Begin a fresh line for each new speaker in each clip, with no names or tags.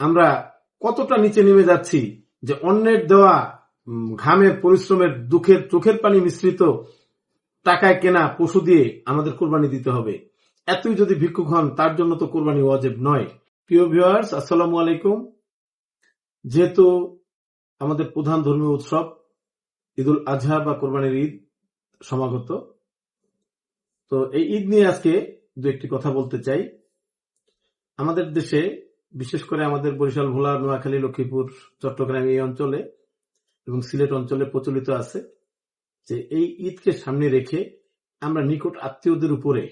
আমরা কতটা নিচে নেমে যাচ্ছি যে অন্যের দেওয়া ঘামের পরিশ্রমের দুঃখের চোখের পানি মিশ্রিত টাকায় কেনা পশু দিয়ে আমাদের কোরবানি দিতে হবে। এতই যদি ভিক্ষুক হন, তার জন্য তো কোরবানি ওয়াজেব নয়। প্রিয় ভিউয়ার্স, আসসালামু আলাইকুম। যেহেতু আমাদের প্রধান ধর্মীয় উৎসব, ঈদুল আজহা বা কোরবানির ঈদ সমাগত, তো এই ঈদ নিয়ে আজকে দু একটি কথা বলতে চাই। আমাদের দেশে বিশেষ করে আমাদের বরিশাল, ভোলা, নোয়াখালী, লক্ষ্মীপুর, চট্টগ্রাম এই অঞ্চলে এবং সিলেট অঞ্চলে প্রচলিত আছে যে এই ঈদকে সামনে রেখে আমরা নিকট আত্মীয়দের উপরে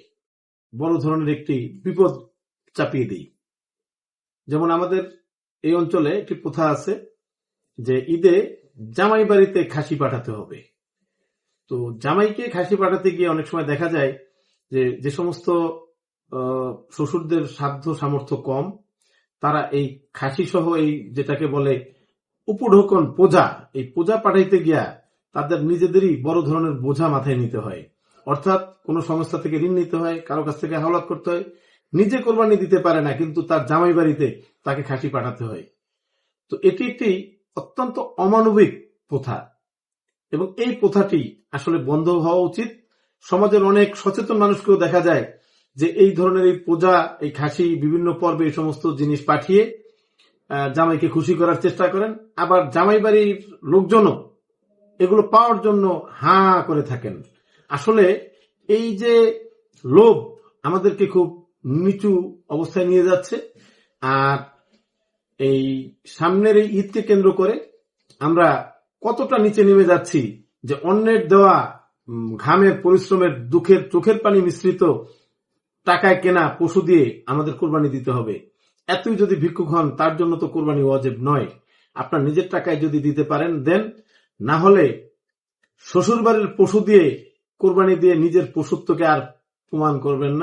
বড় ধরনের একটি বিপদ চাপিয়ে দিই। যেমন আমাদের এই অঞ্চলে একটি প্রথা আছে যে ঈদে জামাই বাড়িতে খাসি পাঠাতে হবে। তো জামাইকে খাসি পাঠাতে গিয়ে অনেক সময় দেখা যায় যে যে সমস্ত শ্বশুরদের সাধ্য সামর্থ্য কম তারা এই খাসি সহ এই যেটাকে বলে উপঢৌকন পূজা, এই পূজা পাঠাইতে গিয়া তাদের নিজেদেরই বড় ধরনের বোঝা মাথায় নিতে হয়। অর্থাৎ কোন সংস্থা থেকে ঋণ নিতে হয়, কারও কাছ থেকে হাওলাত করতে হয়, নিজে কোরবানি দিতে পারে না, কিন্তু তার জামাই বাড়িতে তাকে খাসি পাঠাতে হয়। তো এটি একটি অত্যন্ত অমানবিক প্রথা এবং এই প্রথাটি আসলে বন্ধ হওয়া উচিত। সমাজের অনেক সচেতন মানুষকেও দেখা যায় যে এই ধরনের এই পূজা, এই খাসি, বিভিন্ন পর্বে এই সমস্ত জিনিস পাঠিয়ে জামাইকে খুশি করার চেষ্টা করেন। আবার জামাই বাড়ির লোকজনও এগুলো পাওয়ার জন্য হা করে থাকেন। আসলে এই যে লোভ আমাদেরকে খুব নিচু অবস্থায় নিয়ে যাচ্ছে। আর এই সামনের এই ঈদকে কেন্দ্র করে আমরা কতটা নিচে নেমে যাচ্ছি যে অন্যের দেওয়া ঘামের, পরিশ্রমের, দুঃখের, চোখের পানি মিশ্রিত টাকায় কেনা পশু দিয়ে আমাদের কোরবানি দিতে হবে। এতই যদি ভিক্ষুক হন, তার জন্য তো কোরবানি অজেব নয়। আপনার নিজের টাকায় যদি দিতে পারেন, দেন। না হলে শ্বশুর বাড়ির পশু দিয়ে কোরবানি দিয়ে নিজের পশুত্বকে আর প্রমাণ করবেন না।